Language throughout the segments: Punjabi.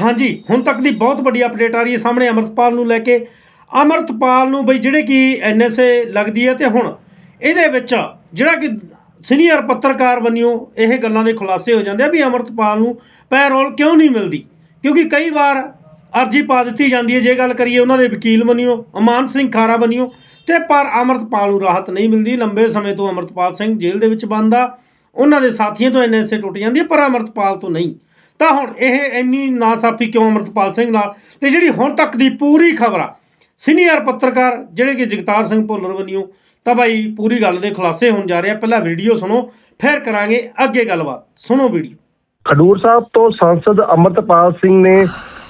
ਹਾਂਜੀ, ਹੁਣ ਤੱਕ ਦੀ ਬਹੁਤ ਵੱਡੀ ਅਪਡੇਟ ਆ ਰਹੀ ਹੈ ਸਾਹਮਣੇ ਅਮਰਤਪਾਲ ਨੂੰ ਲੈ ਕੇ। ਅਮਰਤਪਾਲ ਨੂੰ ਬਈ ਜਿਹੜੇ ਕਿ ਐਨਐਸਏ ਲੱਗਦੀ ਹੈ ਤੇ ਹੁਣ ਇਹਦੇ ਵਿੱਚ ਜਿਹੜਾ ਕਿ ਸੀਨੀਅਰ ਪੱਤਰਕਾਰ ਬਣਿਓ ਇਹ ਗੱਲਾਂ ਦੇ ਖੁਲਾਸੇ ਹੋ ਜਾਂਦੇ ਆ ਵੀ ਅਮਰਤਪਾਲ ਨੂੰ ਪੈਰੋਲ ਕਿਉਂ ਨਹੀਂ ਮਿਲਦੀ? ਕਿਉਂਕਿ ਕਈ ਵਾਰ ਅਰਜੀ ਪਾ ਦਿੱਤੀ ਜਾਂਦੀ ਹੈ, ਜੇ ਗੱਲ ਕਰੀਏ ਉਹਨਾਂ ਦੇ ਵਕੀਲ ਬਣਿਓ ਅਮਾਨ ਸਿੰਘ ਖਾਰਾ ਬਣਿਓ ਤੇ ਪਰ ਅਮਰਤਪਾਲ ਨੂੰ ਰਾਹਤ ਨਹੀਂ ਮਿਲਦੀ। ਲੰਬੇ ਸਮੇਂ ਤੋਂ ਅਮਰਤਪਾਲ ਸਿੰਘ ਜੇਲ੍ਹ ਦੇ ਵਿੱਚ ਬੰਦ ਆ। ਉਹਨਾਂ ਦੇ ਸਾਥੀਆਂ ਤੋਂ ਐਨਐਸਏ ਟੁੱਟ ਜਾਂਦੀ ਹੈ, ਪਰ ਅਮਰਤਪਾਲ ਤੋਂ ਨਹੀਂ। ਤਾਂ ਹੁਣ ਇਹ ਇੰਨੀ ਨਾਸਾਫੀ ਕਿਉਂ ਅਮਰਤਪਾਲ ਸਿੰਘ ਨਾਲ? ਤੇ ਜਿਹੜੀ ਹੁਣ ਤੱਕ ਦੀ ਪੂਰੀ ਖਬਰ ਆ, ਸੀਨੀਅਰ ਪੱਤਰਕਾਰ ਜਿਹੜੇ ਕਿ ਜਗਤਾਰ ਸਿੰਘ ਭੁੱਲਰ ਬਣਿਓ ਤਾਂ ਭਾਈ ਪੂਰੀ ਗੱਲ ਦੇ ਖੁਲਾਸੇ ਹੋਣ ਜਾ ਰਹੇ ਆ। ਪਹਿਲਾਂ ਵੀਡੀਓ ਸੁਣੋ, ਫਿਰ ਕਰਾਂਗੇ ਅੱਗੇ ਗੱਲਬਾਤ। ਸੁਣੋ ਵੀਡੀਓ। ਖਡੂਰ ਸਾਹਿਬ ਤੋਂ ਸੰਸਦ ਅਮਰਤਪਾਲ ਸਿੰਘ ਨੇ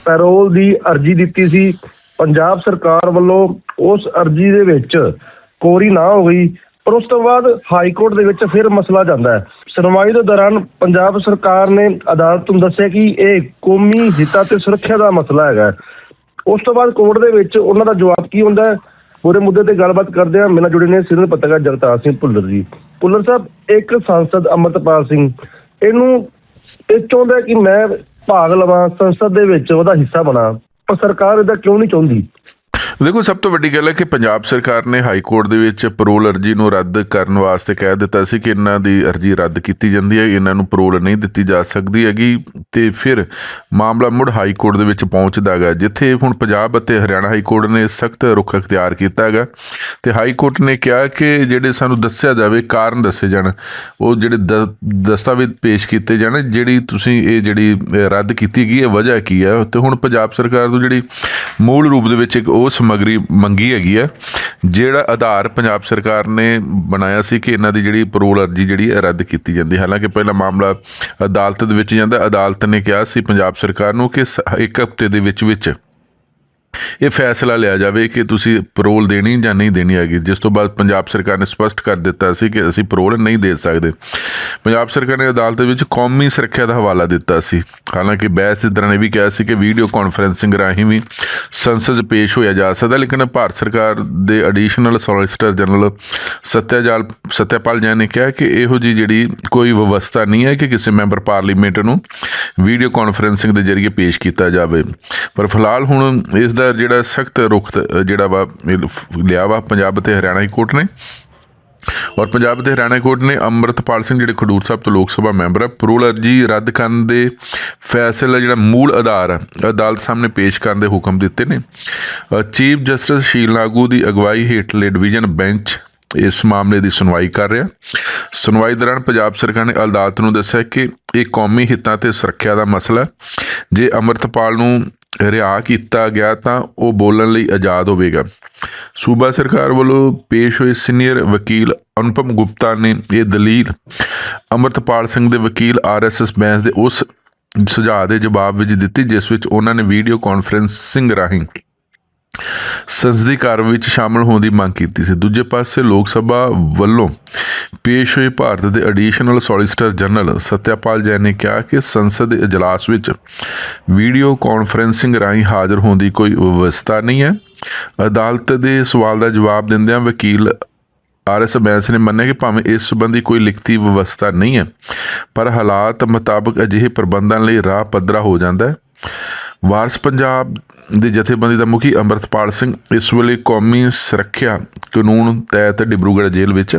ਪੈਰੋਲ ਦੀ ਅਰਜੀ ਦਿੱਤੀ ਸੀ। ਪੰਜਾਬ ਸਰਕਾਰ ਵੱਲੋਂ ਉਸ ਅਰਜੀ ਦੇ ਵਿੱਚ ਕੋਰੀ ਨਾ ਹੋ ਗਈ, ਪਰ ਉਸ ਤੋਂ ਬਾਅਦ ਹਾਈ ਕੋਰਟ ਦੇ ਵਿੱਚ ਫਿਰ ਮਸਲਾ ਜਾਂਦਾ ਹੈ। ਸੁਣਵਾਈ ਦੇ ਦੌਰਾਨ ਪੰਜਾਬ ਸਰਕਾਰ ਨੇ ਅਦਾਲਤ ਨੂੰ ਦੱਸਿਆ ਕਿ ਇਹ ਕੌਮੀ ਹਿੱਤਾਂ ਤੇ ਸੁਰੱਖਿਆ ਦਾ ਮਸਲਾ ਹੈਗਾ। ਉਸ ਤੋਂ ਬਾਅਦ ਕੋਰਟ ਦੇ ਵਿੱਚ ਉਹਨਾਂ ਦਾ ਜਵਾਬ ਕੀ ਹੁੰਦਾ ਹੈ? ਪੂਰੇ ਮੁੱਦੇ ਤੇ ਗੱਲਬਾਤ ਕਰਦੇ ਹਾਂ। ਮੇਰੇ ਨਾਲ ਜੁੜੇ ਨੇ ਸੀਨੀਅਰ ਪੱਤਰਕਾਰ ਜਗਤਾਰ ਸਿੰਘ ਭੁੱਲਰ ਜੀ। ਭੁੱਲਰ ਸਾਹਿਬ, ਇੱਕ ਸੰਸਦ ਅਮਰਤਪਾਲ ਸਿੰਘ, ਇਹਨੂੰ ਇਹ ਚਾਹੁੰਦਾ ਕਿ ਮੈਂ ਭਾਗ ਲਵਾਂ, ਸੰਸਦ ਦੇ ਵਿੱਚ ਉਹਦਾ ਹਿੱਸਾ ਬਣਾ। ਪਰ ਸਰਕਾਰ ਇਹਦਾ ਕਿਉਂ ਨਹੀਂ ਚਾਹੁੰਦੀ? ਦੇਖੋ, ਸਭ ਤੋਂ ਵੱਡੀ ਗੱਲ ਹੈ ਕਿ ਪੰਜਾਬ ਸਰਕਾਰ ਨੇ ਹਾਈ ਕੋਰਟ ਦੇ ਵਿੱਚ ਪਰੋਲ ਅਰਜੀ ਨੂੰ ਰੱਦ ਕਰਨ ਵਾਸਤੇ ਕਹਿ ਦਿੱਤਾ ਸੀ ਕਿ ਇਹਨਾਂ ਦੀ ਅਰਜੀ ਰੱਦ ਕੀਤੀ ਜਾਂਦੀ ਹੈ, ਇਹਨਾਂ ਨੂੰ ਪਰੋਲ ਨਹੀਂ ਦਿੱਤੀ ਜਾ ਸਕਦੀ ਹੈਗੀ ਤੇ ਫਿਰ ਮਾਮਲਾ ਮੁੜ ਹਾਈ ਕੋਰਟ ਦੇ ਵਿੱਚ ਪਹੁੰਚਦਾ ਹੈਗਾ, ਜਿੱਥੇ ਹੁਣ ਪੰਜਾਬ ਅਤੇ ਹਰਿਆਣਾ ਹਾਈ ਕੋਰਟ ਨੇ ਸਖਤ ਰੁਖ ਅਖਤਿਆਰ ਕੀਤਾ ਹੈਗਾ ਤੇ ਹਾਈ ਕੋਰਟ ਨੇ ਕਿਹਾ ਕਿ ਜਿਹੜੇ ਸਾਨੂੰ ਦੱਸਿਆ ਜਾਵੇ, ਕਾਰਨ ਦੱਸੇ ਜਾਣ, ਉਹ ਜਿਹੜੇ ਦ- ਦਸਤਾਵੇਜ਼ ਪੇਸ਼ ਕੀਤੇ ਜਾਣ, ਜਿਹੜੀ ਤੁਸੀਂ ਇਹ ਜਿਹੜੀ ਰੱਦ ਕੀਤੀ ਗਈ ਹੈ ਵਜ੍ਹਾ ਕੀ ਹੈ? ਤੇ ਹੁਣ ਪੰਜਾਬ ਸਰਕਾਰ ਤੋਂ ਜਿਹੜੀ ਮੂਲ ਰੂਪ ਦੇ ਵਿੱਚ ਇੱਕ ਉਹ ਸਮੱਗਰੀ ਮੰਗੀ ਹੈਗੀ ਆ, ਜਿਹੜਾ ਆਧਾਰ ਪੰਜਾਬ ਸਰਕਾਰ ਨੇ ਬਣਾਇਆ ਸੀ ਕਿ ਇਹਨਾਂ ਦੀ ਜਿਹੜੀ ਪਰੋਲ ਅਰਜੀ ਜਿਹੜੀ ਰੱਦ ਕੀਤੀ ਜਾਂਦੀ ਹਾਲਾਂਕਿ ਪਹਿਲਾ ਮਾਮਲਾ ਅਦਾਲਤ ਦੇ ਵਿੱਚ ਜਾਂਦਾ, ਅਦਾਲਤ ਨੇ ਕਿਹਾ ਸੀ ਪੰਜਾਬ ਸਰਕਾਰ ਨੂੰ ਕਿ ਸ- ਇੱਕ ਹਫ਼ਤੇ ਦੇ ਵਿੱਚ ਵਿੱਚ ਇਹ ਫੈਸਲਾ ਲਿਆ ਜਾਵੇ ਕਿ ਤੁਸੀਂ ਪਰੋਲ ਦੇਣੀ ਜਾਂ ਨਹੀਂ ਦੇਣੀ ਹੈਗੀ। ਜਿਸ ਤੋਂ ਬਾਅਦ ਪੰਜਾਬ ਸਰਕਾਰ ਨੇ ਸਪਸ਼ਟ ਕਰ ਦਿੱਤਾ ਸੀ ਕਿ ਅਸੀਂ ਪਰੋਲ ਨਹੀਂ ਦੇ ਸਕਦੇ। ਪੰਜਾਬ ਸਰਕਾਰ ਨੇ ਅਦਾਲਤ ਵਿੱਚ ਕੌਮੀ ਸੁਰੱਖਿਆ ਦਾ ਹਵਾਲਾ ਦਿੱਤਾ ਸੀ। ਹਾਲਾਂਕਿ ਬਹਿਸ ਦੇ ਨੇ ਇਹ ਵੀ ਕਿਹਾ ਸੀ ਕਿ ਵੀਡੀਓ ਕਾਨਫਰੈਂਸਿੰਗ ਰਾਹੀਂ ਵੀ ਸੰਸਦ 'ਚ ਪੇਸ਼ ਹੋਇਆ ਜਾ ਸਕਦਾ, ਲੇਕਿਨ ਭਾਰਤ ਸਰਕਾਰ ਦੇ ਐਡੀਸ਼ਨਲ ਸੋਲਿਸਿਟਰ ਜਨਰਲ ਸਤਿਆਜਾਲ ਸਤਿਆਪਾਲ ਜੈਨ ਨੇ ਕਿਹਾ ਕਿ ਇਹੋ ਜੀ ਜਿਹੜੀ ਕੋਈ ਵਿਵਸਥਾ ਨਹੀਂ ਹੈ ਕਿ ਕਿਸੇ ਮੈਂਬਰ ਪਾਰਲੀਮੈਂਟ ਨੂੰ ਵੀਡੀਓ ਕਾਨਫਰੈਂਸਿੰਗ ਦੇ ਜ਼ਰੀਏ ਪੇਸ਼ ਕੀਤਾ ਜਾਵੇ। ਪਰ ਫਿਲਹਾਲ ਹੁਣ ਇਸ ਦਾ ਜਿਹੜਾ ਸਖਤ ਰੁਖ ਜਿਹੜਾ ਵਾ, ਇਹ ਲਿਆ ਵਾ ਪੰਜਾਬ ਅਤੇ ਹਰਿਆਣਾ ਹਾਈ ਕੋਰਟ ਨੇ। ਔਰ ਪੰਜਾਬ ਤੇ ਹਰਿਆਣਾ ਕੋਰਟ ਨੇ ਅੰਮ੍ਰਿਤਪਾਲ ਸਿੰਘ, ਜਿਹੜੇ ਖਡੂਰ ਸਾਹਿਬ ਤੋਂ ਲੋਕ ਸਭਾ ਮੈਂਬਰ ਆ, ਪਰੋਲ ਅਰਜੀ ਰੱਦ ਕਰਨ ਦੇ ਫੈਸਲੇ ਜਿਹੜਾ ਮੂਲ ਆਧਾਰ ਆ, ਅਦਾਲਤ ਸਾਹਮਣੇ ਪੇਸ਼ ਕਰਨ ਦੇ ਹੁਕਮ ਦਿੱਤੇ ਨੇ। ਚੀਫ ਜਸਟਿਸ ਸ਼ੀਲ ਨਾਗੂ ਦੀ ਅਗਵਾਈ ਹੇਠਲੇ ਡਿਵੀਜ਼ਨ ਬੈਂਚ ਇਸ ਮਾਮਲੇ ਦੀ ਸੁਣਵਾਈ ਕਰ ਰਿਹਾ। ਸੁਣਵਾਈ ਦੌਰਾਨ ਪੰਜਾਬ ਸਰਕਾਰ ਨੇ ਅਦਾਲਤ ਨੂੰ ਦੱਸਿਆ ਕਿ ਇਹ ਕੌਮੀ ਹਿੱਤਾਂ ਤੇ ਸੁਰੱਖਿਆ ਦਾ ਮਸਲਾ ਜੇ ਅੰਮ੍ਰਿਤਪਾਲ ਨੂੰ ਰਿਹਾ ਕੀਤਾ ਗਿਆ ਤਾਂ ਉਹ ਬੋਲਣ ਲਈ ਆਜ਼ਾਦ ਹੋਵੇਗਾ। ਸੂਬਾ ਸਰਕਾਰ ਵੱਲੋਂ ਪੇਸ਼ ਹੋਏ ਸੀਨੀਅਰ ਵਕੀਲ ਅਨੁਪਮ ਗੁਪਤਾ ਨੇ ਇਹ ਦਲੀਲ ਅਮਰਤਪਾਲ ਸਿੰਘ ਦੇ ਵਕੀਲ ਆਰਐਸਐਸ ਬੈਂਸ ਦੇ ਉਸ ਸੁਝਾਅ ਦੇ ਜਵਾਬ ਵਿੱਚ ਦਿੱਤੀ, ਜਿਸ ਵਿੱਚ ਉਹਨਾਂ ਨੇ ਵੀਡੀਓ ਕਾਨਫਰੈਂਸਿੰਗ ਰਾਹੀਂ ਸੰਸਦੀ ਕਾਰਵਾਈ ਵਿੱਚ ਸ਼ਾਮਲ ਹੋਣ ਦੀ ਮੰਗ ਕੀਤੀ ਸੀ। ਦੂਜੇ ਪਾਸੇ ਲੋਕ ਸਭਾ ਵੱਲੋਂ ਪੇਸ਼ ਹੋਏ ਭਾਰਤ ਦੇ additional solicitor general Satyapal Jain ਨੇ ਕਿਹਾ ਕਿ ਸੰਸਦ ਦੇ ਇਜਲਾਸ ਵਿੱਚ ਵੀਡੀਓ ਕਾਨਫਰੈਂਸਿੰਗ ਰਾਹੀਂ ਹਾਜ਼ਰ ਹੋਣ ਦੀ ਕੋਈ ਵਿਵਸਥਾ ਨਹੀਂ ਹੈ। ਅਦਾਲਤ ਦੇ ਸਵਾਲ ਦਾ ਜਵਾਬ ਦਿੰਦਿਆਂ ਵਕੀਲ ਆਰਐਸ ਬੈਂਸ ਨੇ ਮੰਨਿਆ ਕਿ ਭਾਵੇਂ ਇਸ ਸੰਬੰਧੀ ਕੋਈ ਲਿਖਤੀ ਵਿਵਸਥਾ ਨਹੀਂ ਹੈ, ਪਰ ਹਾਲਾਤ ਮੁਤਾਬਕ ਅਜਿਹੇ ਪ੍ਰਬੰਧਾਂ ਲਈ ਰਾਹ ਪੱਧਰਾ ਹੋ ਜਾਂਦਾ ਹੈ। ਵਾਰਸ ਪੰਜਾਬ ਦੇ ਜਥੇਬੰਦੀ ਦਾ ਮੁਖੀ ਅੰਮ੍ਰਿਤਪਾਲ ਸਿੰਘ ਇਸ ਵੇਲੇ ਕੌਮੀ ਸੁਰੱਖਿਆ ਕਾਨੂੰਨ ਤਹਿਤ ਡਿਬਰੂਗੜ੍ਹ ਜੇਲ੍ਹ ਵਿੱਚ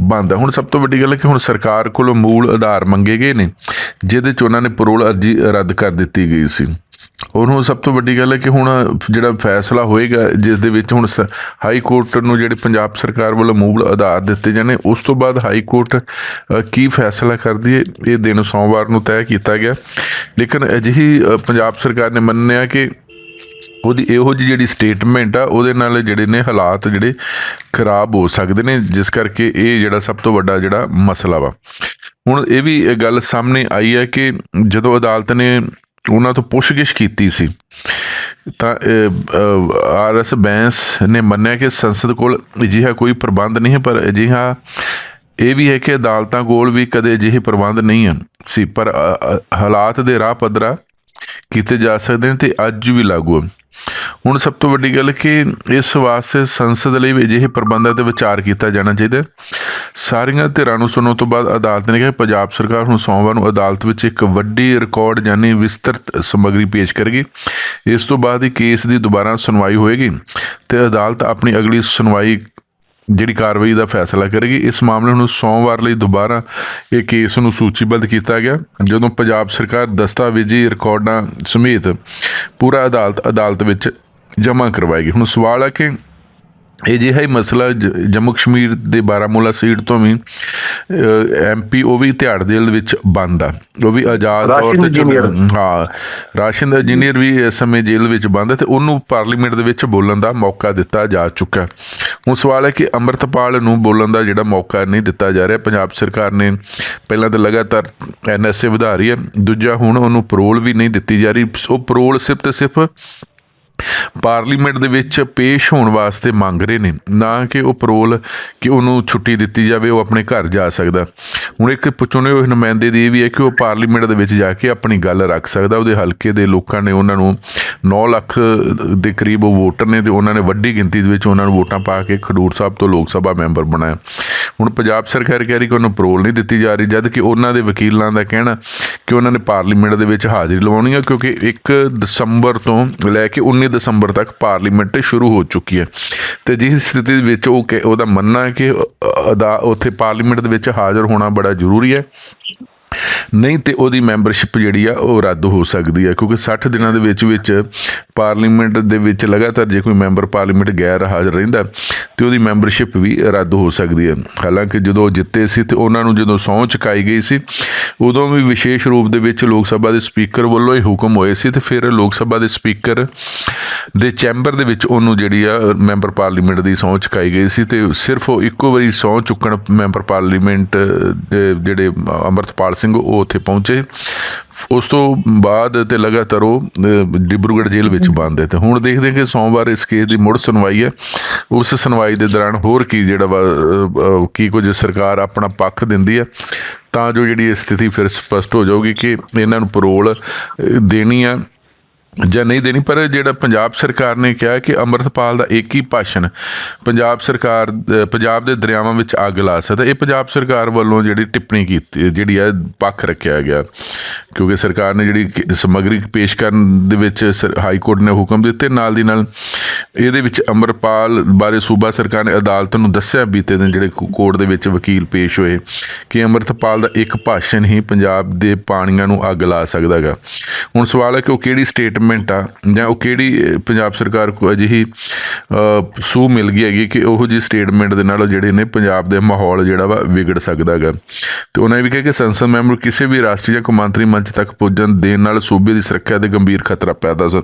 ਬੰਦ ਹੈ ਹੁਣ ਸਭ ਤੋਂ ਵੱਡੀ ਗੱਲ ਹੈ ਕਿ ਹੁਣ ਸਰਕਾਰ ਕੋਲੋਂ ਮੂਲ ਆਧਾਰ ਮੰਗੇ ਗਏ ਨੇ, ਜਿਹਦੇ ਚ ਉਹਨਾਂ ਨੇ ਪਰੋਲ ਅਰਜੀ ਰੱਦ ਕਰ ਦਿੱਤੀ ਗਈ ਸੀ। ਔਰ ਹੁਣ ਸਭ ਤੋਂ ਵੱਡੀ ਗੱਲ ਹੈ ਕਿ ਹੁਣ ਜਿਹੜਾ ਫੈਸਲਾ ਹੋਏਗਾ, ਜਿਸ ਦੇ ਵਿੱਚ ਹੁਣ ਸ- ਹਾਈ ਕੋਰਟ ਨੂੰ ਜਿਹੜੇ ਪੰਜਾਬ ਸਰਕਾਰ ਵੱਲੋਂ ਮੂਲ ਆਧਾਰ ਦਿੱਤੇ ਜਾਣੇ, ਉਸ ਤੋਂ ਬਾਅਦ ਹਾਈ ਕੋਰਟ ਕੀ ਫੈਸਲਾ ਕਰਦੀ ਹੈ, ਇਹ ਦਿਨ ਸੋਮਵਾਰ ਨੂੰ ਤੈਅ ਕੀਤਾ ਗਿਆ। ਲੇਕਿਨ ਅਜਿਹੀ ਪੰਜਾਬ ਸਰਕਾਰ ਨੇ ਮੰਨਿਆ ਕਿ ਉਹਦੀ ਇਹੋ ਜਿਹੀ ਜਿਹੜੀ ਸਟੇਟਮੈਂਟ ਆ, ਉਹਦੇ ਨਾਲ ਜਿਹੜੇ ਨੇ ਹਾਲਾਤ ਜਿਹੜੇ ਖਰਾਬ ਹੋ ਸਕਦੇ ਨੇ, ਜਿਸ ਕਰਕੇ ਇਹ ਜਿਹੜਾ ਸਭ ਤੋਂ ਵੱਡਾ ਜਿਹੜਾ ਮਸਲਾ ਵਾ। ਹੁਣ ਇਹ ਵੀ ਗੱਲ ਸਾਹਮਣੇ ਆਈ ਹੈ ਕਿ ਜਦੋਂ ਅਦਾਲਤ ਨੇ ਉਹਨਾਂ ਤੋਂ ਪੁੱਛਗਿੱਛ ਕੀਤੀ ਸੀ, ਤਾਂ ਆਰਐਸ ਬੈਂਸ ਨੇ ਮੰਨਿਆ ਕਿ ਸੰਸਦ ਕੋਲ ਅਜਿਹਾ ਕੋਈ ਪ੍ਰਬੰਧ ਨਹੀਂ ਹੈ, ਪਰ ਅਜਿਹਾ ਇਹ ਵੀ ਹੈ ਕਿ ਅਦਾਲਤਾਂ ਕੋਲ ਵੀ ਕਦੇ ਅਜਿਹੇ ਪ੍ਰਬੰਧ ਨਹੀਂ ਹਨ ਸੀ, ਪਰ ਹਾਲਾਤ ਦੇ ਰਾਹ ਪੱਧਰਾ ਕੀਤੇ ਜਾ ਸਕਦੇ ਨੇ ਤੇ ਅੱਜ ਵੀ ਲਾਗੂ ਹਨ। ਹੁਣ ਸਭ ਤੋਂ ਵੱਡੀ ਗੱਲ ਕਿ ਇਸ ਵਾਸਤੇ ਸੰਸਦ ਲਈ ਵੀ ਅਜਿਹੇ ਪ੍ਰਬੰਧਾਂ ਤੇ ਵਿਚਾਰ ਕੀਤਾ ਜਾਣਾ ਚਾਹੀਦਾ ਸਾਰੀਆਂ ਧਿਰਾਂ ਨੂੰ ਸੁਣਨ ਤੋਂ ਬਾਅਦ ਅਦਾਲਤ ਨੇ ਕਿਹਾ ਪੰਜਾਬ ਸਰਕਾਰ ਹੁਣ ਸੋਮਵਾਰ ਨੂੰ ਅਦਾਲਤ ਵਿੱਚ ਇੱਕ ਵੱਡੀ ਰਿਕਾਰਡ ਯਾਨੀ ਵਿਸਤ੍ਰਿਤ ਸਮੱਗਰੀ ਪੇਸ਼ ਕਰੇਗੀ। ਇਸ ਤੋਂ ਬਾਅਦ ਹੀ ਕੇਸ ਦੀ ਦੁਬਾਰਾ ਸੁਣਵਾਈ ਹੋਏਗੀ ਤੇ ਅਦਾਲਤ ਆਪਣੀ ਅਗਲੀ ਸੁਣਵਾਈ ਜਿਹੜੀ ਕਾਰਵਾਈ ਦਾ ਫੈਸਲਾ ਕਰੇਗੀ, ਇਸ ਮਾਮਲੇ ਨੂੰ ਸੋਮਵਾਰ ਲਈ ਦੁਬਾਰਾ ਇਹ ਕੇਸ ਨੂੰ ਸੂਚੀਬੱਧ ਕੀਤਾ ਗਿਆ, ਜਦੋਂ ਪੰਜਾਬ ਸਰਕਾਰ ਦਸਤਾਵੇਜ਼ੀ ਰਿਕਾਰਡਾਂ ਸਮੇਤ ਪੂਰਾ ਅਦਾਲਤ ਅਦਾਲਤ ਵਿੱਚ ਜਮ੍ਹਾਂ ਕਰਵਾਏਗੀ। ਹੁਣ ਸਵਾਲ ਹੈ ਕਿ ਇਹ ਜਿਹਾ ਹੀ ਮਸਲਾ ਜੰਮੂ ਕਸ਼ਮੀਰ ਦੇ ਬਾਰਾਮੂਲਾ ਸੀਟ ਤੋਂ ਵੀ ਐਮਪੀ ਉਹ ਵੀ ਤਿਹਾੜ ਜੇਲ੍ਹ ਵਿੱਚ ਬੰਦ ਆ ਉਹ ਵੀ ਆਜ਼ਾਦ ਤੌਰ ਤੇ। ਹਾਂ ਰਾਸ਼ਨ ਦਾ ਇੰਜੀਨੀਅਰ ਵੀ ਇਸ ਸਮੇਂ ਜੇਲ੍ਹ ਵਿੱਚ ਬੰਦ ਹੈ ਤੇ ਉਹਨੂੰ ਪਾਰਲੀਮੈਂਟ ਦੇ ਵਿੱਚ ਬੋਲਣ ਦਾ ਮੌਕਾ ਦਿੱਤਾ ਜਾ ਚੁੱਕਾ। ਹੁਣ ਸਵਾਲ ਹੈ ਕਿ ਅੰਮ੍ਰਿਤਪਾਲ ਨੂੰ ਬੋਲਣ ਦਾ ਜਿਹੜਾ ਮੌਕਾ ਨਹੀਂ ਦਿੱਤਾ ਜਾ ਰਿਹਾ ਪੰਜਾਬ ਸਰਕਾਰ ਨੇ ਪਹਿਲਾਂ ਤਾਂ ਲਗਾਤਾਰ ਐਨਐਸਏ ਵਧਾ ਰਹੀ ਹੈ ਦੂਜਾ ਹੁਣ ਉਹਨੂੰ ਪਰੋਲ ਵੀ ਨਹੀਂ ਦਿੱਤੀ ਜਾ ਰਹੀ ਉਹ ਪਰੋਲ ਸਿਰਫ ਤੇ ਸਿਰਫ ਪਾਰਲੀਮੈਂਟ ਦੇ ਵਿੱਚ ਪੇਸ਼ ਹੋਣ ਵਾਸਤੇ ਮੰਗ ਰਹੇ ਨੇ, ਨਾ ਕਿ ਉਹ ਪਰੋਲ ਕਿ ਉਹਨੂੰ ਛੁੱਟੀ ਦਿੱਤੀ ਜਾਵੇ, ਉਹ ਆਪਣੇ ਘਰ ਜਾ ਸਕਦਾ। ਹੁਣ ਇੱਕ ਚੁਣੇ ਹੋਏ ਨੁਮਾਇੰਦੇ ਦੀ ਇਹ ਵੀ ਹੈ ਕਿ ਉਹ ਪਾਰਲੀਮੈਂਟ ਦੇ ਵਿੱਚ ਜਾ ਕੇ ਆਪਣੀ ਗੱਲ ਰੱਖ ਸਕਦਾ। ਉਹਦੇ ਹਲਕੇ ਦੇ ਲੋਕਾਂ ਨੇ ਉਹਨਾਂ ਨੂੰ 9 ਲੱਖ ਦੇ ਕਰੀਬ ਉਹ ਵੋਟਰ ਨੇ ਤੇ ਉਹਨਾਂ ਨੇ ਵੱਡੀ ਗਿਣਤੀ ਦੇ ਵਿੱਚ ਉਹਨਾਂ ਨੂੰ ਵੋਟਾਂ ਪਾ ਕੇ ਖਡੂਰ ਸਾਹਿਬ ਤੋਂ ਲੋਕ ਸਭਾ ਮੈਂਬਰ ਬਣਾਇਆ। ਹੁਣ ਪੰਜਾਬ ਸਰਕਾਰ ਕਹਿ ਰਹੀ ਕਿ ਉਹਨੂੰ ਪਰੋਲ ਨਹੀਂ ਦਿੱਤੀ ਜਾ ਰਹੀ, ਜਦ ਕਿ ਉਹਨਾਂ ਦੇ ਵਕੀਲਾਂ ਦਾ ਕਹਿਣਾ ਕਿ ਉਹਨਾਂ ਨੇ ਪਾਰਲੀਮੈਂਟ ਦੇ ਵਿੱਚ ਹਾਜ਼ਰੀ ਲਵਾਉਣੀ ਹੈ ਕਿਉਂਕਿ 1 ਦਸੰਬਰ ਤੋਂ ਲੈ ਕੇ 19 ਦਸੰਬਰ ਤੱਕ ਪਾਰਲੀਮੈਂਟ ਸ਼ੁਰੂ ਹੋ ਚੁੱਕੀ ਹੈ। ਤੇ ਜਿਸ ਸਥਿਤੀ ਵਿੱਚ ਉਹ ਕਹਿ- ਉਹਦਾ ਮੰਨਣਾ ਹੈ ਕਿ ਅਦਾ, ਉੱਥੇ ਪਾਰਲੀਮੈਂਟ ਦੇ ਵਿੱਚ ਹਾਜ਼ਰ ਹੋਣਾ ਬੜਾ ਜ਼ਰੂਰੀ ਹੈ। ਨਹੀਂ ਤੇ ਉਹਦੀ ਮੈਂਬਰਸ਼ਿਪ ਜਿਹੜੀ ਆ, ਉਹ ਰੱਦ ਹੋ ਸਕਦੀ ਹੈ, ਕਿਉਂਕਿ 60 ਦਿਨਾਂ ਦੇ ਵਿੱਚ ਵਿੱਚ ਪਾਰਲੀਮੈਂਟ ਦੇ ਵਿੱਚ ਲਗਾਤਾਰ ਜੇ ਕੋਈ ਮੈਂਬਰ ਪਾਰਲੀਮੈਂਟ ਗੈਰ ਹਾਜ਼ਰ ਰਹਿੰਦਾ ਤੇ ਉਹਦੀ ਮੈਂਬਰਸ਼ਿਪ ਵੀ ਰੱਦ ਹੋ ਸਕਦੀ ਹੈ। ਹਾਲਾਂਕਿ ਜਦੋਂ ਉਹ ਜਿੱਤੇ ਸੀ ਤੇ ਉਹਨਾਂ ਨੂੰ ਜਦੋਂ ਸਹੁੰ ਚੁਕਾਈ ਗਈ ਸੀ, ਉਦੋਂ ਵੀ ਵਿਸ਼ੇਸ਼ ਰੂਪ ਦੇ ਵਿੱਚ ਲੋਕ ਸਭਾ ਦੇ ਸਪੀਕਰ ਵੱਲੋਂ ਹੀ ਹੁਕਮ ਹੋਏ ਸੀ ਤੇ ਫਿਰ ਲੋਕ ਸਭਾ ਦੇ ਸਪੀਕਰ ਦੇ ਚੈਂਬਰ ਦੇ ਵਿੱਚ ਉਹਨੂੰ ਜਿਹੜੀ ਆ ਮੈਂਬਰ ਪਾਰਲੀਮੈਂਟ ਦੀ ਸਹੁੰ ਚੁਕਾਈ ਗਈ ਸੀ ਤੇ ਸਿਰਫ ਉਹ ਇੱਕੋ ਵਾਰੀ ਸਹੁੰ ਚੁੱਕਣ ਮੈਂਬਰ ਪਾਰਲੀਮੈਂਟ ਦੇ ਜਿਹੜੇ ਅਮਰਤਪਾਲ ਸਿੰਘ ਉਹ ਉੱਥੇ ਪਹੁੰਚੇ। ਉਸ ਤੋਂ ਬਾਅਦ ਤੇ ਲਗਾਤਾਰ ਉਹ ਅਹ, ਡਿਬਰੂਗੜ੍ਹ ਜੇਲ੍ਹ ਵਿੱਚ ਬੰਦ ਹੈ। ਤੇ ਹੁਣ ਦੇਖਦੇ ਹਾਂ ਕਿ ਸੋਮਵਾਰ ਇਸ ਕੇਸ ਦੀ ਮੁੜ ਸੁਣਵਾਈ ਹੈ। ਉਸ ਸੁਣਵਾਈ ਦੇ ਦੌਰਾਨ ਹੋਰ ਕੀ ਜਿਹੜਾ ਕੀ ਕੁਝ ਸਰਕਾਰ ਆਪਣਾ ਪੱਖ ਦਿੰਦੀ ਹੈ ਤਾਂ ਜੋ ਜਿਹੜੀ ਸਥਿਤੀ ਫਿਰ ਸਪਸ਼ਟ ਹੋ ਜਾਊਗੀ ਕਿ ਇਹਨਾਂ ਨੂੰ ਪਰੋਲ ਦੇਣੀ ਆ। ਜਾਂ ਨਹੀਂ ਦੇਣੀ, ਪਰ ਜਿਹੜਾ ਪੰਜਾਬ ਸਰਕਾਰ ਨੇ ਕਿਹਾ ਕਿ ਅੰਮ੍ਰਿਤਪਾਲ ਦਾ ਇੱਕ ਹੀ ਭਾਸ਼ਣ, ਪੰਜਾਬ ਸਰਕਾਰ ਪੰਜਾਬ ਦੇ ਦਰਿਆਵਾਂ ਵਿੱਚ ਅੱਗ ਲਾ ਸਕਦਾ ਇਹ ਪੰਜਾਬ ਸਰਕਾਰ ਵੱਲੋਂ ਜਿਹੜੀ ਟਿੱਪਣੀ ਕੀਤੀ, ਜਿਹੜੀ ਹੈ, ਪੱਖ ਰੱਖਿਆ ਗਿਆ। ਕਿਉਂਕਿ ਸਰਕਾਰ ਨੇ ਜਿਹੜੀ ਕਿ- ਸਮੱਗਰੀ ਪੇਸ਼ ਕਰਨ ਦੇ ਵਿੱਚ ਸਰ- ਹਾਈ ਕੋਰਟ ਨੇ ਹੁਕਮ ਦਿੱਤੇ, ਨਾਲ ਦੀ ਨਾਲ ਇਹਦੇ ਵਿੱਚ ਅੰਮ੍ਰਿਤਪਾਲ ਬਾਰੇ ਸੂਬਾ ਸਰਕਾਰ ਨੇ ਅਦਾਲਤ ਨੂੰ ਦੱਸਿਆ ਬੀਤੇ ਦਿਨ ਜਿਹੜੇ ਕੋਰਟ ਦੇ ਵਿੱਚ ਵਕੀਲ ਪੇਸ਼ ਹੋਏ ਕਿ ਅੰਮ੍ਰਿਤਪਾਲ ਦਾ ਇੱਕ ਭਾਸ਼ਣ ਹੀ ਪੰਜਾਬ ਦੇ ਪਾਣੀਆਂ ਨੂੰ ਅੱਗ ਲਾ ਸਕਦਾ ਹੈਗਾ। ਹੁਣ ਸਵਾਲ ਹੈ ਕਿ ਉਹ ਕਿਹੜੀ ਸਟੇਟ ਸਟੇਟਮੈਂਟ ਆ ਜਾਂ ਉਹ ਕਿਹੜੀ ਪੰਜਾਬ ਸਰਕਾਰ ਕੋ ਅਜਿਹੀ ਅਹ, ਸੂਹ ਮਿਲ ਗਈ ਹੈਗੀ ਕਿ ਉਹ ਜੀ ਸਟੇਟਮੈਂਟ ਦੇ ਨਾਲ ਜਿਹੜੇ ਨੇ ਪੰਜਾਬ ਦੇ ਮਾਹੌਲ ਜਿਹੜਾ ਵਾ ਵਿਗੜ ਸਕਦਾ ਹੈਗਾ। ਤੇ ਉਹਨਾਂ ਇਹ ਵੀ ਕਿਹਾ ਕਿ ਸੰਸਦ ਮੈਂਬਰ ਕਿਸੇ ਵੀ ਰਾਸ਼ਟਰੀ ਜਾਂ ਕੌਮਾਂਤਰੀ ਮੰਚ ਤੱਕ ਪੁੱਜਣ ਦੇਣ ਨਾਲ ਸੂਬੇ ਦੀ ਸੁਰੱਖਿਆ ਤੇ ਗੰਭੀਰ ਖਤਰਾ ਪੈਦਾ ਹੋ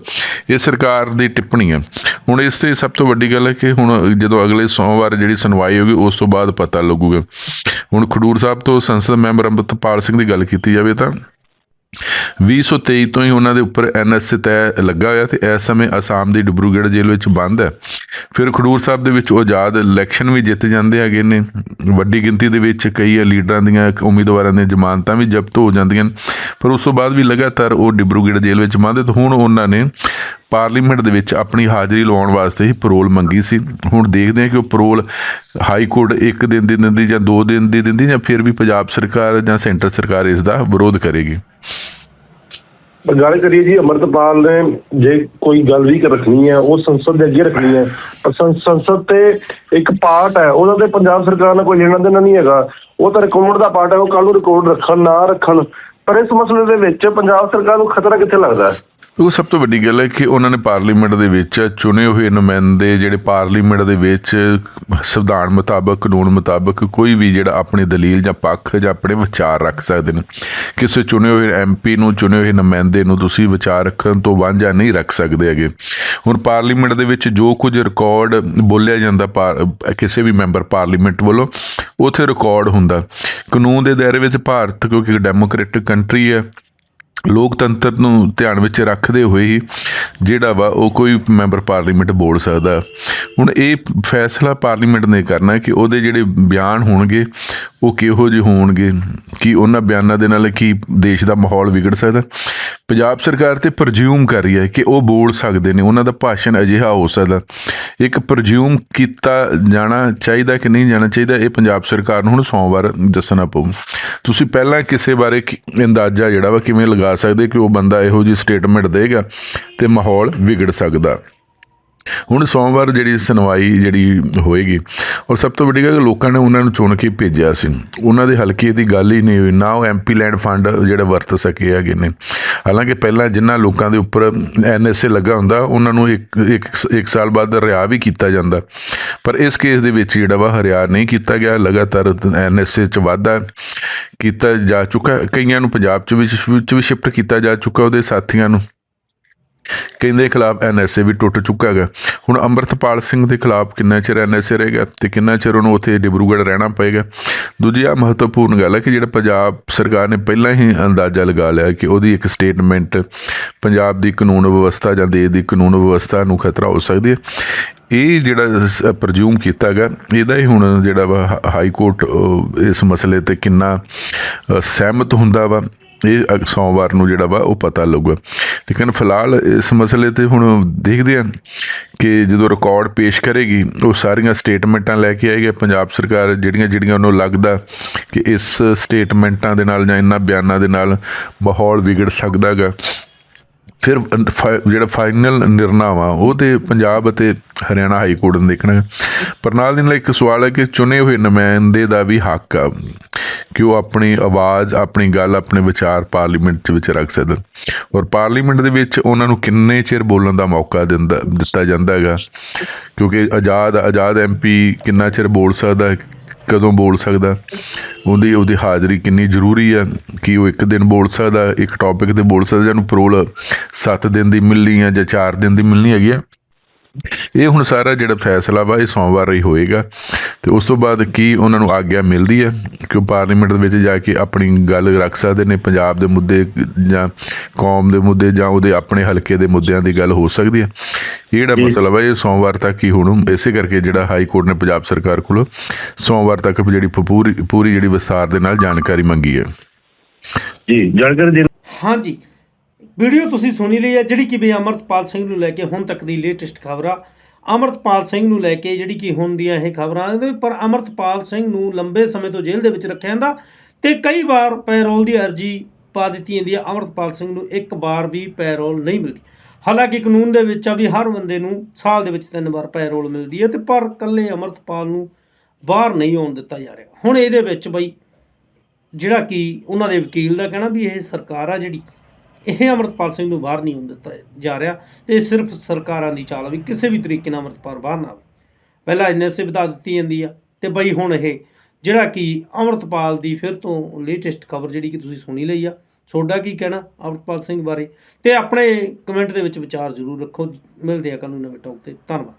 ਇਹ ਸਰਕਾਰ ਦੀ ਟਿੱਪਣੀ ਹੈ ਹੁਣ ਇਸ ਤੇ ਸਭ ਤੋਂ ਵੱਡੀ ਗੱਲ ਹੈ ਕਿ ਹੁਣ ਜਦੋਂ ਅਗਲੇ ਸੋਮਵਾਰ ਜਿਹੜੀ ਸੁਣਵਾਈ ਹੋਗੀ ਉਸ ਤੋਂ ਬਾਅਦ ਪਤਾ ਲੱਗੂਗਾ। ਹੁਣ ਖਡੂਰ ਸਾਹਿਬ ਤੋਂ ਸੰਸਦ ਮੈਂਬਰ ਅੰਮ੍ਰਿਤਪਾਲ ਸਿੰਘ ਦੀ ਗੱਲ ਕੀਤੀ ਜਾਵੇ ਤਾਂ 2023 ਤੋਂ ਹੀ ਉਹਨਾਂ ਦੇ ਉੱਪਰ ਐਨਐਸਏ ਤੈ ਲੱਗਾ ਹੋਇਆ ਤੇ ਇਸ ਸਮੇਂ ਅਸਾਮ ਦੀ ਡਿਬਰੂਗੜ੍ਹ ਜੇਲ੍ਹ ਵਿੱਚ ਬੰਦ ਹੈ। ਫਿਰ ਖਡੂਰ ਸਾਹਿਬ ਦੇ ਵਿੱਚ ਆਜ਼ਾਦ ਇਲੈਕਸ਼ਨ ਵੀ ਜਿੱਤ ਜਾਂਦੇ ਹੈਗੇ ਨੇ। ਵੱਡੀ ਗਿਣਤੀ ਦੇ ਵਿੱਚ ਕਈ ਲੀਡਰਾਂ ਦੀਆਂ ਉਮੀਦਵਾਰਾਂ ਦੀਆਂ ਜ਼ਮਾਨਤਾਂ ਵੀ ਜ਼ਬਤ ਹੋ ਜਾਂਦੀਆਂ ਨੇ। ਪਰ ਉਸ ਤੋਂ ਬਾਅਦ ਵੀ ਲਗਾਤਾਰ ਉਹ ਡਿਬਰੂਗੜ੍ਹ ਜੇਲ੍ਹ ਵਿੱਚ ਬੰਦ ਹੈ ਤੇ ਹੁਣ ਉਹਨਾਂ ਨੇ ਪਾਰਲੀਮੈਂਟ ਦੇ ਵਿੱਚ ਆਪਣੀ ਹਾਜ਼ਰੀ ਲਵਾਉਣ ਵਾਸਤੇ ਹੀ ਪਰੋਲ ਮੰਗੀ ਸੀ। ਹੁਣ ਦੇਖਦੇ ਹਾਂ ਕਿ ਉਹ ਪਰੋਲ ਹਾਈ ਕੋਰਟ ਇੱਕ ਦਿਨ ਦੀ ਦਿੰਦੀ ਜਾਂ ਦੋ ਦਿਨ ਦੀ ਦਿੰਦੀ ਜਾਂ ਫਿਰ ਵੀ ਪੰਜਾਬ ਸਰਕਾਰ ਜਾਂ ਸੈਂਟਰ ਸਰਕਾਰ ਇਸ ਦਾ ਵਿਰੋਧ ਕਰੇਗੀ। ਗੱਲ ਕਰੀਏ ਜੀ, ਅਮਰਤਪਾਲ ਨੇ ਜੇ ਕੋਈ ਗੱਲ ਵੀ ਰੱਖਣੀ ਹੈ, ਉਹ ਸੰਸਦ ਦੇ ਅੱਗੇ ਰੱਖਣੀ ਹੈ। ਪਰ ਸੰਸਦ ਤੇ ਇੱਕ ਪਾਰਟ ਹੈ, ਉਹਦਾ ਤੇ ਪੰਜਾਬ ਸਰਕਾਰ ਨਾਲ ਕੋਈ ਲੈਣਾ ਦੇਣਾ ਨਹੀਂ ਹੈਗਾ। ਉਹ ਤਾਂ ਰਿਕਾਰਡ ਦਾ ਪਾਰਟ ਹੈ, ਉਹ ਕੱਲ ਨੂੰ ਰਿਕਾਰਡ ਰੱਖਣ, ਨਾ ਰੱਖਣ। ਪਰ ਇਸ ਮਸਲੇ ਦੇ ਵਿੱਚ ਪੰਜਾਬ ਸਰਕਾਰ ਨੂੰ ਖਤਰਾ ਕਿੱਥੇ ਲੱਗਦਾ ਹੈ? ਉਹ ਸਭ ਤੋਂ ਵੱਡੀ ਗੱਲ ਹੈ ਕਿ ਉਹਨਾਂ ਨੇ ਪਾਰਲੀਮੈਂਟ ਦੇ ਵਿੱਚ ਚੁਣੇ ਹੋਏ ਨੁਮਾਇੰਦੇ ਜਿਹੜੇ ਪਾਰਲੀਮੈਂਟ ਦੇ ਵਿੱਚ ਸੰਵਿਧਾਨ ਮੁਤਾਬਕ, ਕਾਨੂੰਨ ਮੁਤਾਬਕ ਕੋਈ ਵੀ ਜਿਹੜਾ ਆਪਣੀ ਦਲੀਲ ਜਾਂ ਪੱਖ ਜਾਂ ਆਪਣੇ ਵਿਚਾਰ ਰੱਖ ਸਕਦੇ ਨੇ। ਕਿਸੇ ਚੁਣੇ ਹੋਏ ਐਮਪੀ ਨੂੰ, ਚੁਣੇ ਹੋਏ ਨੁਮਾਇੰਦੇ ਨੂੰ ਤੁਸੀਂ ਵਿਚਾਰ ਰੱਖਣ ਤੋਂ ਵਾਂਝਾ ਨਹੀਂ ਰੱਖ ਸਕਦੇ ਹੈਗੇ। ਹੁਣ ਪਾਰਲੀਮੈਂਟ ਦੇ ਵਿੱਚ ਜੋ ਕੁਝ ਰਿਕਾਰਡ ਬੋਲਿਆ ਜਾਂਦਾ ਪਾਰ- ਕਿਸੇ ਵੀ ਮੈਂਬਰ ਪਾਰਲੀਮੈਂਟ ਵੱਲੋਂ, ਉਥੇ ਰਿਕਾਰਡ ਹੁੰਦਾ। ਕਾਨੂੰਨ ਦੇ ਦਾਇਰੇ ਵਿੱਚ ਭਾਰਤ ਕਿਉਂਕਿ ਡੈਮੋਕ੍ਰੈਟਿਕ ਕੰਟਰੀ ਹੈ ਲੋਕਤੰਤਰ ਨੂੰ ਧਿਆਨ ਵਿੱਚ ਰੱਖਦੇ ਹੋਏ ਹੀ ਜਿਹੜਾ ਵਾ ਉਹ ਕੋਈ ਮੈਂਬਰ ਪਾਰਲੀਮੈਂਟ ਬੋਲ ਸਕਦਾ। ਹੁਣ ਇਹ ਫੈਸਲਾ ਪਾਰਲੀਮੈਂਟ ਨੇ ਕਰਨਾ ਕਿ ਉਹਦੇ ਜਿਹੜੇ ਬਿਆਨ ਹੋਣਗੇ, ਉਹ ਕਿਹੋ ਜਿਹੇ ਹੋਣਗੇ? ਕਿ ਉਹਨਾਂ ਬਿਆਨਾਂ ਦੇ ਨਾਲ ਕੀ ਦੇਸ਼ ਦਾ ਮਾਹੌਲ ਵਿਗੜ ਸਕਦਾ? ਪੰਜਾਬ ਸਰਕਾਰ ਤੇ ਪ੍ਰਜਿਊਮ ਕਰ ਰਹੀ ਹੈ ਕਿ ਉਹ ਬੋਲ ਸਕਦੇ ਨੇ, ਉਹਨਾਂ ਦਾ ਭਾਸ਼ਣ ਅਜਿਹਾ ਹੋ ਸਕਦਾ। ਇੱਕ ਪ੍ਰਜਿਊਮ ਕੀਤਾ ਜਾਣਾ ਚਾਹੀਦਾ ਕਿ ਨਹੀਂ ਜਾਣਾ ਚਾਹੀਦਾ, ਇਹ ਪੰਜਾਬ ਸਰਕਾਰ ਨੂੰ ਹੁਣ ਸੋਮਵਾਰ ਦੱਸਣਾ ਪਊ। ਤੁਸੀਂ ਪਹਿਲਾਂ ਕਿਸੇ ਬਾਰੇ ਕੀ- ਅੰਦਾਜ਼ਾ ਜਿਹੜਾ ਵਾ ਕਿਵੇਂ ਲਗਾ ਸਕਦੇ ਕਿ ਉਹ ਬੰਦਾ ਇਹੋ ਜਿਹੀ ਸਟੇਟਮੈਂਟ ਦੇਗਾ ਤੇ ਮਾਹੌਲ ਵਿਗੜ ਸਕਦਾ। ਹੁਣ ਸੋਮਵਾਰ ਜਿਹੜੀ ਸੁਣਵਾਈ ਜਿਹੜੀ ਹੋਏਗੀ, ਔਰ ਸਭ ਤੋਂ ਵੱਡੀ ਗੱਲ ਲੋਕਾਂ ਨੇ ਉਹਨਾਂ ਨੂੰ ਚੁਣ ਕੇ ਭੇਜਿਆ ਸੀ। ਉਹਨਾਂ ਦੇ ਹਲਕੇ ਦੀ ਗੱਲ ਹੀ ਨਹੀਂ ਹੋਈ, ਨਾ ਉਹ ਐਮਪੀ ਲੈਂਡ ਫੰਡ ਜਿਹੜਾ ਵਰਤ ਸਕੇ ਹੈਗੇ ਨੇ। ਹਾਲਾਂਕਿ ਪਹਿਲਾਂ ਜਿਨ੍ਹਾਂ ਲੋਕਾਂ ਦੇ ਉੱਪਰ ਐਨਐਸਏ ਲੱਗਾ ਹੁੰਦਾ, ਉਹਨਾਂ ਨੂੰ ਇੱਕ ਇੱਕ ਇੱਕ ਸਾਲ ਬਾਅਦ ਰਿਹਾ ਵੀ ਕੀਤਾ ਜਾਂਦਾ। ਪਰ ਇਸ ਕੇਸ ਦੇ ਵਿੱਚ ਜਿਹੜਾ ਵਾ ਹਰਿਆ ਨਹੀਂ ਕੀਤਾ ਗਿਆ, ਲਗਾਤਾਰ ਐਨਐਸਏ ਚ ਵਾਧਾ ਕੀਤਾ ਜਾ ਚੁੱਕਾ ਕਈਆਂ ਨੂੰ ਪੰਜਾਬ ਚ ਵੀ ਵਿੱਚ ਵੀ ਸ਼ਿਫਟ ਕੀਤਾ ਜਾ ਚੁੱਕਾ ਉਹਦੇ ਸਾਥੀਆਂ ਨੂੰ। ਕਹਿੰਦੇ ਖਿਲਾਫ ਐਨਐਸਏ ਵੀ ਟੁੱਟ ਚੁੱਕਾ ਹੈਗਾ। ਹੁਣ ਅੰਮ੍ਰਿਤਪਾਲ ਸਿੰਘ ਦੇ ਖਿਲਾਫ ਕਿੰਨਾ ਚਿਰ ਐਨਐਸਏ ਰਹੇਗਾ ਤੇ ਕਿੰਨਾ ਚਿਰ ਉਹਨੂੰ ਉੱਥੇ ਡਿਬਰੂਗੜ੍ਹ ਰਹਿਣਾ ਪਏਗਾ? ਦੂਜੀ ਆ ਮਹੱਤਵਪੂਰਨ ਗੱਲ ਹੈ ਕਿ ਜਿਹੜਾ ਪੰਜਾਬ ਸਰਕਾਰ ਨੇ ਪਹਿਲਾਂ ਹੀ ਅੰਦਾਜ਼ਾ ਲਗਾ ਲਿਆ ਕਿ ਉਹਦੀ ਇੱਕ ਸਟੇਟਮੈਂਟ ਪੰਜਾਬ ਦੀ ਕਾਨੂੰਨ ਵਿਵਸਥਾ ਜਾਂ ਦੇਸ਼ ਦੀ ਕਾਨੂੰਨ ਵਿਵਸਥਾ ਨੂੰ ਖਤਰਾ ਹੋ ਸਕਦੀ ਹੈ। ਇਹ ਜਿਹੜਾ ਪ੍ਰਜੂਮ ਕੀਤਾ ਗਿਆ ਇਹਦਾ ਹੀ ਹੁਣ ਜਿਹੜਾ ਵਾ ਹਾ- ਹਾਈ ਕੋਰਟ ਇਸ ਮਸਲੇ ਤੇ ਕਿੰਨਾ ਸਹਿਮਤ ਹੁੰਦਾ ਵਾ। ਇਹ ਅਗ- ਸੋਮਵਾਰ ਨੂੰ ਜਿਹੜਾ ਵਾ ਉਹ ਪਤਾ ਲੱਗੂਗਾ। ਲੇਕਿਨ ਫਿਲਹਾਲ ਇਸ ਮਸਲੇ ਤੇ ਹੁਣ ਦੇਖਦੇ ਹਾਂ ਕਿ ਜਦੋਂ ਰਿਕਾਰਡ ਪੇਸ਼ ਕਰੇਗੀ, ਉਹ ਸਾਰੀਆਂ ਸਟੇਟਮੈਂਟਾਂ ਲੈ ਕੇ ਆਏਗੀ। ਪੰਜਾਬ ਸਰਕਾਰ ਜਿਹੜੀਆਂ ਜਿਹੜੀਆਂ ਉਹਨੂੰ ਲੱਗਦਾ ਕਿ ਇਸ ਸਟੇਟਮੈਂਟਾਂ ਦੇ ਨਾਲ ਜਾਂ ਇਹਨਾਂ ਬਿਆਨਾਂ ਦੇ ਨਾਲ ਮਾਹੌਲ ਵਿਗੜ ਸਕਦਾ ਗਾ ਫਿਰ ਫਾ- ਜਿਹੜਾ ਫਾਈਨਲ ਨਿਰਣਾ ਵਾ, ਉਹ ਤੇ ਪੰਜਾਬ ਅਤੇ ਹਰਿਆਣਾ ਹਾਈ ਕੋਰਟ ਨੇ ਦੇਖਣਾ ਪਰ ਨਾਲ ਦੀ ਨਾਲ ਇੱਕ ਸਵਾਲ ਹੈ ਕਿ ਚੁਣੇ ਹੋਏ ਨੁਮਾਇੰਦੇ ਦਾ ਵੀ ਹੱਕ ਆ। ਕਿ ਉਹ ਆਪਣੀ ਆਵਾਜ਼ ਆਪਣੀ ਗੱਲ ਆਪਣੇ ਵਿਚਾਰ ਪਾਰਲੀਮੈਂਟ ਚ ਵਿੱਚ ਰੱਖ ਸਕਣ। ਔਰ ਪਾਰਲੀਮੈਂਟ ਦੇ ਵਿੱਚ ਉਹਨਾਂ ਨੂੰ ਕਿੰਨੇ ਚਿਰ ਬੋਲਣ ਦਾ ਮੌਕਾ ਦਿੰਦਾ ਦਿੱਤਾ ਜਾਂਦਾ ਹੈਗਾ। ਕਿਉਂਕਿ ਆਜ਼ਾਦ ਆਜ਼ਾਦ ਐਮਪੀ ਕਿੰਨਾ ਚਿਰ ਬੋਲ ਸਕਦਾ ਹੈ, ਕਦੋਂ ਬੋਲ ਸਕਦਾ ਉਹਦੀ ਉਹਦੀ ਹਾਜ਼ਰੀ ਕਿੰਨੀ ਜ਼ਰੂਰੀ ਆ ਕਿ ਉਹ ਇੱਕ ਦਿਨ ਬੋਲ ਸਕਦਾ ਇੱਕ ਟੌਪਿਕ ਤੇ ਬੋਲ ਸਕਦਾ ਜਾਂ ਪਰੋਲ 7 ਦਿਨ ਦੀ ਮਿਲਣੀ ਆ ਜਾਂ 4 ਦਿਨ ਦੀ ਮਿਲਣੀ ਹੈਗੀ ਆ। ਇਹ ਹੁਣ ਸਾਰਾ ਜਿਹੜਾ ਫੈਸਲਾ ਵਾ ਇਹ ਸੋਮਵਾਰ ਹੀ ਹੋਏਗਾ। ਤੇ ਉਸ ਤੋਂ ਬਾਅਦ ਕੀ ਉਹਨਾਂ ਨੂੰ ਆਗਿਆ ਮਿਲਦੀ ਹੈ? ਕਿ ਉਹ ਪਾਰਲੀਮੈਂਟ ਦੇ ਵਿੱਚ ਜਾ ਕੇ ਆਪਣੀ ਗੱਲ ਰੱਖ ਸਕਦੇ ਨੇ? ਪੰਜਾਬ ਦੇ ਮੁੱਦੇ ਜਾਂ ਕੌਮ ਦੇ ਮੁੱਦੇ ਜਾਂ ਉਹਦੇ ਆਪਣੇ ਹਲਕੇ ਦੇ ਮੁੱਦਿਆਂ ਦੀ ਗੱਲ ਹੋ ਸਕਦੀ ਹੈ? ਇਹ ਜਿਹੜਾ ਮਸਲਾ ਵਾ ਇਹ ਸੋਮਵਾਰ ਤੱਕ ਹੀ ਹੁਣ ਇਸੇ ਕਰਕੇ ਜਿਹੜਾ ਹਾਈ ਕੋਰਟ ਨੇ ਪੰਜਾਬ ਸਰਕਾਰ ਕੋਲੋਂ ਸੋਮਵਾਰ ਤੱਕ ਜਿਹੜੀ ਪੂਰੀ ਪੂਰੀ ਜਿਹੜੀ ਵਿਸਥਾਰ ਦੇ ਨਾਲ ਜਾਣਕਾਰੀ ਮੰਗੀ ਹੈ। ਜੀ ਜਾਣਕਾਰੀ ਦੇਣ ਹਾਂਜੀ ਵੀਡੀਓ ਤੁਸੀਂ ਸੁਣੀ ਲਈ ਹੈ ਜਿਹੜੀ ਕਿ ਵੀ ਅਮਰਤਪਾਲ ਸਿੰਘ ਨੂੰ ਲੈ ਕੇ ਹੁਣ ਤੱਕ ਦੀ ਲੇਟੈਸਟ ਖਬਰਾਂ। ਅਮਰਤਪਾਲ ਸਿੰਘ ਨੂੰ ਲੈ ਕੇ ਜਿਹੜੀ ਕਿ ਹੁਣ ਦੀਆਂ ਇਹ ਖਬਰਾਂ ਇਹਦੇ ਪਰ ਅਮਰਤਪਾਲ ਸਿੰਘ ਨੂੰ ਲੰਬੇ ਸਮੇਂ ਤੋਂ ਜੇਲ੍ਹ ਦੇ ਵਿੱਚ ਰੱਖਿਆ ਜਾਂਦਾ ਤੇ ਕਈ ਵਾਰ ਪੈਰੋਲ ਦੀ ਅਰਜੀ ਪਾ ਦਿੱਤੀ ਜਾਂਦੀ ਹੈ। ਅਮਰਤਪਾਲ ਸਿੰਘ ਨੂੰ ਇੱਕ ਵਾਰ ਵੀ ਪੈਰੋਲ ਨਹੀਂ ਮਿਲਦੀ। ਹਾਲਾਂਕਿ ਕਾਨੂੰਨ ਦੇ ਵਿੱਚ ਆ ਵੀ ਹਰ ਬੰਦੇ ਨੂੰ ਸਾਲ ਦੇ ਵਿੱਚ ਤਿੰਨ ਵਾਰ ਪੈਰੋਲ ਮਿਲਦੀ ਹੈ ਤੇ ਪਰ ਇਕੱਲੇ ਅਮਰਤਪਾਲ ਨੂੰ ਬਾਹਰ ਨਹੀਂ ਆਉਣ ਦਿੱਤਾ ਜਾ ਰਿਹਾ। ਹੁਣ ਇਹਦੇ ਵਿੱਚ ਬਈ ਜਿਹੜਾ ਕਿ ਉਹਨਾਂ ਦੇ ਵਕੀਲ ਦਾ ਕਹਿਣਾ ਵੀ ਇਹ ਸਰਕਾਰ ਆ ਜਿਹੜੀ ਇਹ ਅਮਰਤਪਾਲ ਸਿੰਘ ਨੂੰ ਬਾਹਰ ਨਹੀਂ ਹੋਣ ਦਿੱਤਾ ਜਾ ਰਿਹਾ ਤੇ ਸਿਰਫ ਸਰਕਾਰਾਂ ਦੀ ਚਾਲ ਆ ਵੀ ਕਿਸੇ ਵੀ ਤਰੀਕੇ ਨਾਲ ਅਮਰਤਪਾਲ ਬਾਹਰ ਨਾ ਆਵੇ। ਪਹਿਲਾਂ ਐਨਐਸਏ ਵਧਾ ਦਿੱਤੀ ਜਾਂਦੀ ਆ ਤੇ ਬਈ ਹੁਣ ਇਹ ਜਿਹੜਾ ਕਿ ਅਮਰਤਪਾਲ ਦੀ ਫਿਰ ਤੋਂ ਲੇਟੈਸਟ ਖਬਰ ਜਿਹੜੀ ਕਿ ਤੁਸੀਂ ਸੁਣੀ ਲਈ ਆ, ਤੁਹਾਡਾ ਕੀ ਕਹਿਣਾ ਅਮਰਤਪਾਲ ਸਿੰਘ ਬਾਰੇ? ਤੇ ਆਪਣੇ ਕਮੈਂਟ ਦੇ ਵਿੱਚ ਵਿਚਾਰ ਜ਼ਰੂਰ ਰੱਖੋ। ਮਿਲਦੇ ਆ ਕੱਲ ਨੂੰ ਨਵੇਂ ਟੌਪ ਤੇ। ਧੰਨਵਾਦ।